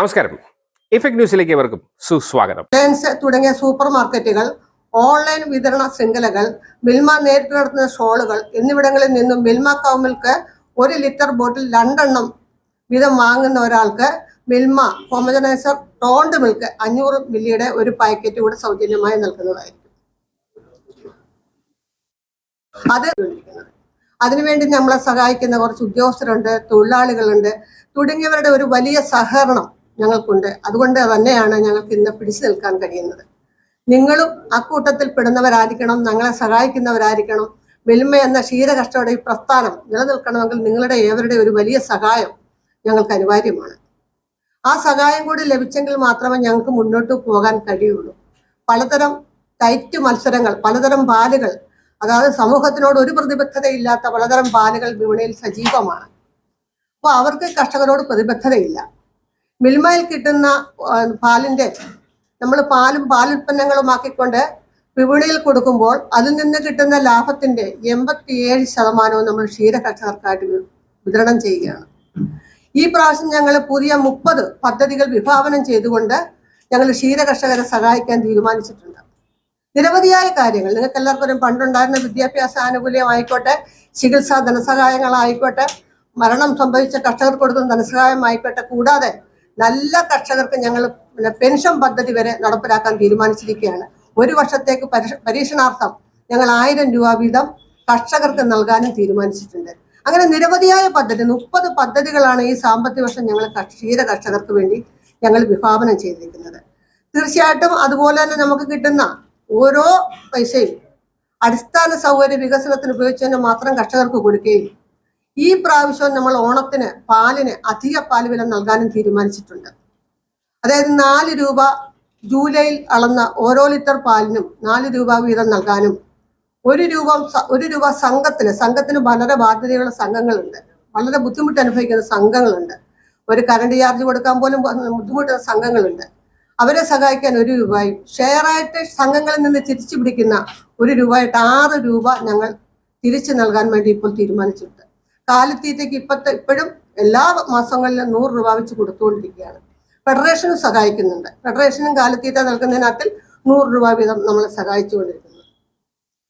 നമസ്കാരം. ഇഫക്ട് ന്യൂസിലേക്ക് ഏവർക്കും സുസ്വാഗതം. റിലയൻസ് തുടങ്ങിയ സൂപ്പർ മാർക്കറ്റുകൾ ഓൺലൈൻ വിതരണ ശൃംഖലകൾ മിൽമ നേരിട്ട് നടത്തുന്ന ഷോളുകൾ എന്നിവിടങ്ങളിൽ നിന്നും മിൽമ കൗ മിൽക്ക് ഒരു ലിറ്റർ ബോട്ടിൽ രണ്ടെണ്ണം വീതം വാങ്ങുന്ന ഒരാൾക്ക് മിൽമ ഹോമജനൈസർ ടോണ്ട് മിൽക്ക് അഞ്ഞൂറ് മില്ലിയുടെ ഒരു പാക്കറ്റ് കൂടെ സൗജന്യമായി നൽകുന്നതായിരിക്കും. അത് അതിനുവേണ്ടി നമ്മളെ സഹായിക്കുന്ന കുറച്ച് ഉദ്യോഗസ്ഥരുണ്ട് തൊഴിലാളികളുണ്ട്. തുടങ്ങിയവരുടെ ഒരു വലിയ സഹകരണം ഞങ്ങൾക്കുണ്ട്. അതുകൊണ്ട് തന്നെയാണ് ഞങ്ങൾക്ക് ഇന്ന് പിടിച്ചു നിൽക്കാൻ കഴിയുന്നത്. നിങ്ങളും അക്കൂട്ടത്തിൽ പെടുന്നവരായിരിക്കണം ഞങ്ങളെ സഹായിക്കുന്നവരായിരിക്കണം. വെൽമ എന്ന ക്ഷീരകഷ്ടയുടെ ഈ പ്രസ്ഥാനം നിലനിൽക്കണമെങ്കിൽ നിങ്ങളുടെ ഏവരുടെ ഒരു വലിയ സഹായം ഞങ്ങൾക്ക് അനിവാര്യമാണ്. ആ സഹായം കൂടി ലഭിച്ചെങ്കിൽ മാത്രമേ ഞങ്ങൾക്ക് മുന്നോട്ട് പോകാൻ കഴിയുള്ളൂ. പലതരം ടൈറ്റ് മത്സരങ്ങൾ പലതരം പാലുകൾ അതായത് സമൂഹത്തിനോട് ഒരു പ്രതിബദ്ധതയില്ലാത്ത പലതരം പാലുകൾ വിപണിയിൽ സജീവമാണ്. അപ്പോൾ അവർക്ക് കർഷകരോട് പ്രതിബദ്ധതയില്ല. മിൽമയിൽ കിട്ടുന്ന പാലിന്റെ നമ്മൾ പാലും പാലുൽപ്പന്നങ്ങളുമാക്കിക്കൊണ്ട് വിപണിയിൽ കൊടുക്കുമ്പോൾ അതിൽ നിന്ന് കിട്ടുന്ന ലാഭത്തിന്റെ എൺപത്തിയേഴ് ശതമാനവും നമ്മൾ ക്ഷീര കർഷകർക്കായിട്ട് വിതരണം ചെയ്യുകയാണ്. ഈ പ്രാവശ്യം ഞങ്ങൾ പുതിയ മുപ്പത് പദ്ധതികൾ വിഭാവനം ചെയ്തുകൊണ്ട് ഞങ്ങൾ ക്ഷീര കർഷകരെ സഹായിക്കാൻ തീരുമാനിച്ചിട്ടുണ്ട്. നിരവധിയായ കാര്യങ്ങൾ. നിങ്ങൾക്ക് എല്ലാവർക്കും പണ്ടുണ്ടായിരുന്ന വിദ്യാഭ്യാസ ആനുകൂല്യമായിക്കോട്ടെ ചികിത്സാ ധനസഹായങ്ങളായിക്കോട്ടെ മരണം സംഭവിച്ച കർഷകർക്ക് കൊടുക്കുന്ന ധനസഹായമായിക്കോട്ടെ കൂടാതെ നല്ല കർഷകർക്ക് ഞങ്ങൾ പെൻഷൻ പദ്ധതി വരെ നടപ്പിലാക്കാൻ തീരുമാനിച്ചിരിക്കുകയാണ്. ഒരു വർഷത്തേക്ക് പരീക്ഷ- പരീക്ഷണാർത്ഥം ഞങ്ങൾ ആയിരം രൂപ വീതം കർഷകർക്ക് നൽകാനും തീരുമാനിച്ചിട്ടുണ്ട്. അങ്ങനെ നിരവധിയായ പദ്ധതി മുപ്പത് പദ്ധതികളാണ് ഈ സാമ്പത്തിക വർഷം ഞങ്ങൾ ക്ഷീര കർഷകർക്ക് വേണ്ടി ഞങ്ങൾ വിഭാവനം ചെയ്തിരിക്കുന്നത്. തീർച്ചയായിട്ടും അതുപോലെ തന്നെ നമുക്ക് കിട്ടുന്ന ഓരോ പൈസയും അടിസ്ഥാന സൗകര്യ വികസനത്തിന് ഉപയോഗിച്ചതിന് മാത്രം കർഷകർക്ക് കൊടുക്കുകയും ഈ പ്രാവശ്യം നമ്മൾ ഓണത്തിന് പാലിന് അധിക പാൽ വില നൽകാനും തീരുമാനിച്ചിട്ടുണ്ട്. അതായത് നാല് രൂപ ജൂലൈയിൽ അളന്ന ഓരോ ലിറ്റർ പാലിനും നാല് രൂപ വീതം നൽകാനും ഒരു രൂപ ഒരു രൂപ സംഘത്തിന് സംഘത്തിന് വളരെ ബാധ്യതയുള്ള സംഘങ്ങളുണ്ട്. വളരെ ബുദ്ധിമുട്ട് അനുഭവിക്കുന്ന സംഘങ്ങളുണ്ട്. ഒരു കറണ്ട് ചാർജ് കൊടുക്കാൻ പോലും ബുദ്ധിമുട്ടുന്ന സംഘങ്ങളുണ്ട്. അവരെ സഹായിക്കാൻ ഒരു രൂപയും ഷെയറായിട്ട് സംഘങ്ങളിൽ നിന്ന് തിരിച്ചു പിടിക്കുന്ന ഒരു രൂപയായിട്ട് ആറ് രൂപ ഞങ്ങൾ തിരിച്ചു നൽകാൻ വേണ്ടി ഇപ്പോൾ തീരുമാനിച്ചിട്ടുണ്ട്. കാലിത്തീറ്റയ്ക്ക് ഇപ്പത്തെ ഇപ്പോഴും എല്ലാ മാസങ്ങളിലും നൂറ് രൂപ വെച്ച് കൊടുത്തുകൊണ്ടിരിക്കുകയാണ്. ഫെഡറേഷനും സഹായിക്കുന്നുണ്ട്. ഫെഡറേഷനും കാലിത്തീറ്റ നൽകുന്നതിനകത്തിൽ നൂറ് രൂപ വീതം നമ്മളെ സഹായിച്ചുകൊണ്ടിരിക്കുന്നത്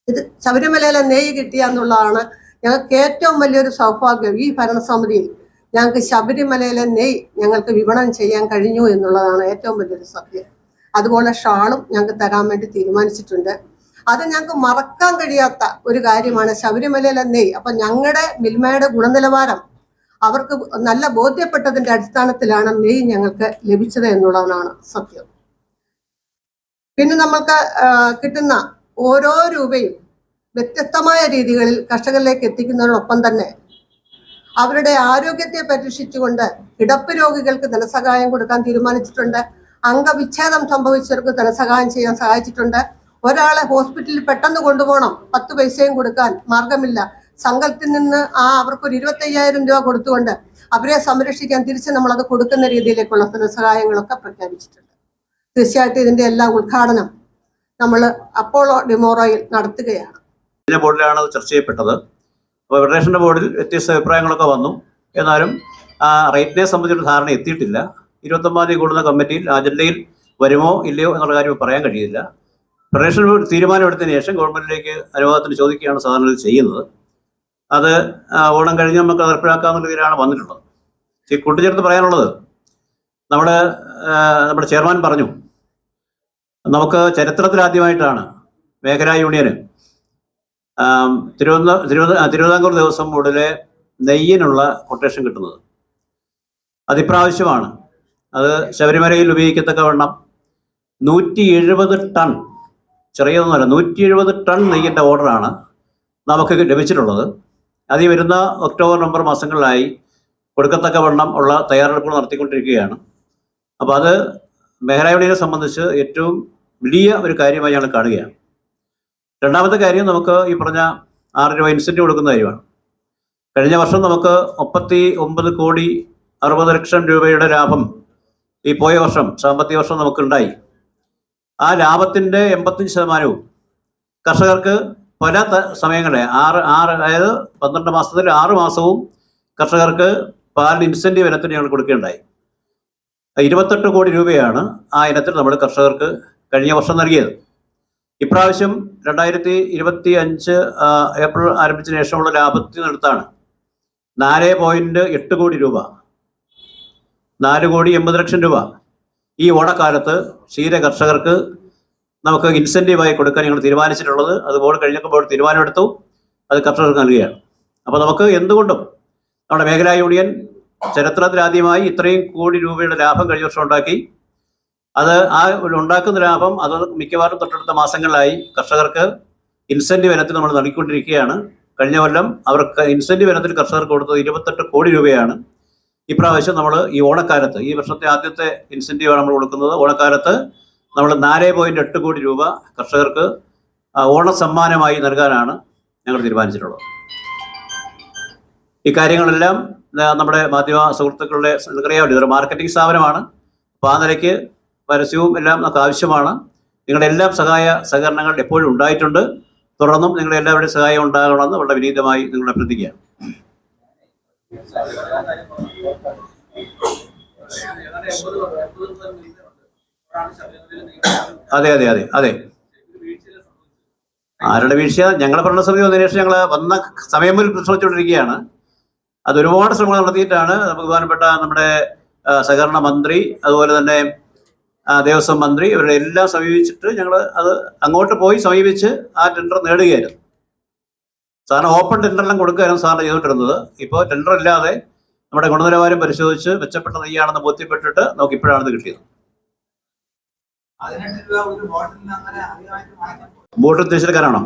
ഇത് ശബരിമലയിലെ നെയ്യ് കിട്ടിയ എന്നുള്ളതാണ് ഞങ്ങൾക്ക് ഏറ്റവും വലിയൊരു സൗഭാഗ്യം ഈ ഭരണസമിതിയിൽ. ഞങ്ങൾക്ക് ശബരിമലയിലെ നെയ്യ് ഞങ്ങൾക്ക് വിപണനം ചെയ്യാൻ കഴിഞ്ഞു എന്നുള്ളതാണ് ഏറ്റവും വലിയൊരു സത്യം അതുപോലെ ഷാളും ഞങ്ങൾക്ക് തരാൻ വേണ്ടി തീരുമാനിച്ചിട്ടുണ്ട്. അത് ഞങ്ങൾക്ക് മറക്കാൻ കഴിയാത്ത ഒരു കാര്യമാണ് ശബരിമലയിലെ നെയ്. അപ്പൊ ഞങ്ങളുടെ മിൽമയുടെ ഗുണനിലവാരം അവർക്ക് നല്ല ബോധ്യപ്പെട്ടതിന്റെ അടിസ്ഥാനത്തിലാണ് നെയ് ഞങ്ങൾക്ക് ലഭിച്ചത് എന്നുള്ളതാണ് സത്യം. പിന്നെ നമ്മൾക്ക് കിട്ടുന്ന ഓരോ രൂപയും വ്യത്യസ്തമായ രീതികളിൽ കർഷകരിലേക്ക് എത്തിക്കുന്നതിനൊപ്പം തന്നെ അവരുടെ ആരോഗ്യത്തെ പരീക്ഷിച്ചുകൊണ്ട് കിടപ്പ് രോഗികൾക്ക് ധനസഹായം കൊടുക്കാൻ തീരുമാനിച്ചിട്ടുണ്ട്. അംഗവിച്ഛേദം സംഭവിച്ചവർക്ക് ധനസഹായം ചെയ്യാൻ സഹായിച്ചിട്ടുണ്ട്. ഒരാളെ ഹോസ്പിറ്റലിൽ പെട്ടെന്ന് കൊണ്ടുപോകണം. പത്ത് പൈസയും കൊടുക്കാൻ മാർഗമില്ല. സംഘത്തിൽ നിന്ന് ആ അവർക്കൊരു ഇരുപത്തയ്യായിരം രൂപ കൊടുത്തുകൊണ്ട് അവരെ സംരക്ഷിക്കാൻ തിരിച്ച് നമ്മളത് കൊടുക്കുന്ന രീതിയിലേക്കുള്ള ധനസഹായങ്ങളൊക്കെ പ്രഖ്യാപിച്ചിട്ടുണ്ട്. തീർച്ചയായിട്ടും ഇതിന്റെ എല്ലാ ഉദ്ഘാടനം നമ്മൾ അപ്പോളോ ഡിമോറോയിൽ നടത്തുകയാണ്. ബോർഡിലാണ് ചർച്ച ചെയ്യപ്പെട്ടത്. അപ്പോൾ ഫെഡറേഷന്റെ ബോർഡിൽ വ്യത്യസ്ത അഭിപ്രായങ്ങളൊക്കെ വന്നു. എന്നാലും ആ റേറ്റിനെ സംബന്ധിച്ചൊരു ധാരണ എത്തിയിട്ടില്ല. ഇരുപത്തൊമ്പതാം തീയതി കൂടുന്ന കമ്മിറ്റിയിൽ അജണ്ടയിൽ വരുമോ ഇല്ലയോ എന്നുള്ള കാര്യം പറയാൻ കഴിയില്ല. ഫെഡറേഷൻ തീരുമാനമെടുത്തതിന് ശേഷം ഗവൺമെന്റിലേക്ക് അനുവാദത്തിന് ചോദിക്കുകയാണ് സാധാരണ ചെയ്യുന്നത്. അത് ഓണം കഴിഞ്ഞ് നമുക്ക് നടപ്പിലാക്കാവുന്ന രീതിയിലാണ് വന്നിട്ടുള്ളത്. ഈ കൂട്ടുചേർത്ത് പറയാനുള്ളത് നമ്മുടെ നമ്മുടെ ചെയർമാൻ പറഞ്ഞു നമുക്ക് ചരിത്രത്തിലാദ്യമായിട്ടാണ് മേഖലാ യൂണിയന് തിരുവന തിരുവിതാംകൂർ ദേവസ്വം ബോർഡിലെ നെയ്യിനുള്ള കൊട്ടേഷൻ കിട്ടുന്നത്. അതിപ്രാവശ്യമാണ്. അത് ശബരിമലയിൽ ഉപയോഗിക്കത്തക്ക വണ്ണം നൂറ്റി എഴുപത് ടൺ ചെറിയതൊന്നുമല്ല നൂറ്റി എഴുപത് ടൺ നെയ്യിന്റെ ഓർഡറാണ് നമുക്ക് ലഭിച്ചിട്ടുള്ളത്. അതിൽ വരുന്ന ഒക്ടോബർ നവംബർ മാസങ്ങളിലായി കൊടുക്കത്തക്ക വണ്ണം ഉള്ള തയ്യാറെടുപ്പുകൾ നടത്തിക്കൊണ്ടിരിക്കുകയാണ്. അപ്പോൾ അത് മേഖലാ സംബന്ധിച്ച് ഏറ്റവും വലിയ ഒരു കാര്യമായി ഞങ്ങൾ കാണുകയാണ്. രണ്ടാമത്തെ കാര്യം നമുക്ക് ഈ പറഞ്ഞ ആറ് രൂപ ഇൻസെന്റീവ് കൊടുക്കുന്ന കാര്യമാണ്. കഴിഞ്ഞ വർഷം നമുക്ക് മുപ്പത്തി ഒമ്പത് കോടി അറുപത് ലക്ഷം രൂപയുടെ ലാഭം ഈ പോയ വർഷം സാമ്പത്തിക വർഷം നമുക്കുണ്ടായി. ആ ലാഭത്തിന്റെ എൺപത്തഞ്ച് ശതമാനവും കർഷകർക്ക് പല സമയങ്ങളെ ആറ് ആറ് അതായത് പന്ത്രണ്ട് മാസത്തിൽ ആറ് മാസവും കർഷകർക്ക് പാലിന് ഇൻസെന്റീവ് ഇനത്തിന് ഞങ്ങൾ കൊടുക്കുകയുണ്ടായി. ഇരുപത്തെട്ട് കോടി രൂപയാണ് ആ ഇനത്തിൽ നമ്മൾ കർഷകർക്ക് കഴിഞ്ഞ വർഷം നൽകിയത്. ഇപ്രാവശ്യം രണ്ടായിരത്തി ഇരുപത്തി അഞ്ച് ഏപ്രിൽ ആരംഭിച്ച ശേഷമുള്ള ലാഭത്തിൽ നിന്നെടുത്താണ് നാല് പോയിന്റ് എട്ട് കോടി രൂപ. നാല് കോടി എൺപത് ലക്ഷം രൂപ. ഈ ഓണക്കാലത്ത് ക്ഷീര കർഷകർക്ക് നമുക്ക് ഇൻസെന്റീവായി കൊടുക്കാൻ ഞങ്ങൾ തീരുമാനിച്ചിട്ടുള്ളത്. അതുപോലെ കഴിഞ്ഞപ്പോൾ തീരുമാനമെടുത്തു. അത് കർഷകർക്ക് നൽകുകയാണ്. അപ്പോൾ നമുക്ക് എന്തുകൊണ്ടും നമ്മുടെ മേഖലാ യൂണിയൻ ചരിത്രത്തിലാദ്യമായി ഇത്രയും കോടി രൂപയുടെ ലാഭം കഴിഞ്ഞ വർഷം ഉണ്ടാക്കി. അത് ആ ഉണ്ടാക്കുന്ന ലാഭം അത് മിക്കവാറും തൊട്ടടുത്ത മാസങ്ങളിലായി കർഷകർക്ക് ഇൻസെന്റീവ് ഇനത്തിൽ നമ്മൾ നൽകിക്കൊണ്ടിരിക്കുകയാണ്. കഴിഞ്ഞ കൊല്ലം അവർക്ക് ഇൻസെന്റീവ് ഇനത്തിൽ കർഷകർക്ക് കൊടുത്തത് ഇരുപത്തെട്ട് കോടി രൂപയാണ്. ഇപ്രാവശ്യം നമ്മൾ ഈ ഓണക്കാലത്ത് ഈ വർഷത്തെ ആദ്യത്തെ ഇൻസെന്റീവാണ് നമ്മൾ കൊടുക്കുന്നത്. ഓണക്കാലത്ത് നമ്മൾ നാല് പോയിന്റ് എട്ട് കോടി രൂപ കർഷകർക്ക് ഓണസമ്മാനമായി നൽകാനാണ് ഞങ്ങൾ തീരുമാനിച്ചിട്ടുള്ളത്. ഇക്കാര്യങ്ങളെല്ലാം കാര്യങ്ങളെല്ലാം നമ്മുടെ മാധ്യമ സുഹൃത്തുക്കളുടെ നിങ്ങൾക്കറിയാമല്ലോ ഇതൊരു മാർക്കറ്റിംഗ് സ്ഥാപനമാണ്. അപ്പോൾ ആ നിലയ്ക്ക് പരസ്യവും എല്ലാം നമുക്ക് ആവശ്യമാണ്. നിങ്ങളുടെ എല്ലാ സഹായ സഹകരണങ്ങൾ എപ്പോഴും ഉണ്ടായിട്ടുണ്ട്. തുടർന്നും നിങ്ങളുടെ എല്ലാവരുടെയും സഹായം ഉണ്ടാകണമെന്ന് വളരെ വിനീതമായി നിങ്ങളുടെ അഭ്യർത്ഥിക്കുകയാണ്. അതെ അതെ അതെ അതെ. ആരുടെ വീഴ്ച ഞങ്ങളെ ഭരണസമിതി വന്നതിന് ശേഷം ഞങ്ങൾ വന്ന സമയം മുതൽ ശ്രമിച്ചുകൊണ്ടിരിക്കുകയാണ് അത് ഒരുപാട് ശ്രമങ്ങൾ നടത്തിയിട്ടാണ് ബഹുമാനപ്പെട്ട നമ്മുടെ സഹകരണ മന്ത്രി അതുപോലെ തന്നെ ദേവസ്വം മന്ത്രി ഇവരുടെ എല്ലാം സമീപിച്ചിട്ട് ഞങ്ങൾ അത് അങ്ങോട്ട് പോയി സമീപിച്ച് ആ ടെൻഡർ നേടുകയായിരുന്നു. സാറിന് ഓപ്പൺ ടെൻഡറെല്ലാം കൊടുക്കുകയായിരുന്നു സാറിന് ചെയ്തുകൊണ്ടിരുന്നത് ഇപ്പോൾ ടെൻഡർ ഇല്ലാതെ നമ്മുടെ ഗുണനിലവാരം പരിശോധിച്ച് മെച്ചപ്പെട്ട നെയ്യാണെന്ന് ബോധ്യപ്പെട്ടിട്ട് നമുക്ക് ഇപ്പോഴാണ് ഇത് കിട്ടിയത്. ബോട്ടിൽ ബോട്ട് ഉദ്ദേശിക്കാനാണോ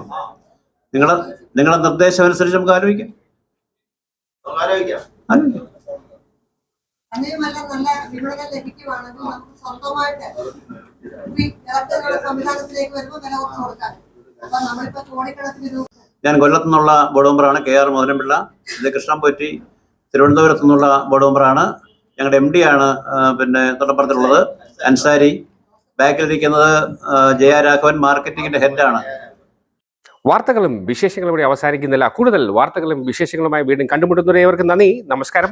നിങ്ങളെ നിങ്ങളെ നിർദ്ദേശം അനുസരിച്ച് നമുക്ക് ആലോചിക്കാം. സ്വന്തമായിട്ട് സംവിധാനത്തിലേക്ക് വരുമ്പോൾ വില കുറച്ച് കൊടുക്കാൻ അപ്പൊ നമ്മളിപ്പോ കോടിക്കണക്കിന് രൂപ ഞാൻ കൊല്ലത്തു നിന്നുള്ള ബോർഡ് മെമ്പറാണ് കെ ആർ മോഹനപിള്ള ഇത് കൃഷ്ണൻ പോറ്റി തിരുവനന്തപുരത്തു നിന്നുള്ള ബോർഡ് മെമ്പറാണ്. ഞങ്ങളുടെ എം ഡി ആണ് പിന്നെ തൊട്ടപ്പുറത്തുള്ളത്. അൻസാരി. ബാക്കിലിരിക്കുന്നത് ആ, ജയ രാഘവൻ മാർക്കറ്റിംഗിന്റെ ഹെഡാണ് വാർത്തകളും വിശേഷങ്ങളും ഇവിടെ അവസാനിക്കുന്നില്ല. കൂടുതൽ വാർത്തകളും വിശേഷങ്ങളുമായി വീണ്ടും കണ്ടുമുട്ടുന്നവരെ നന്ദി. നമസ്കാരം.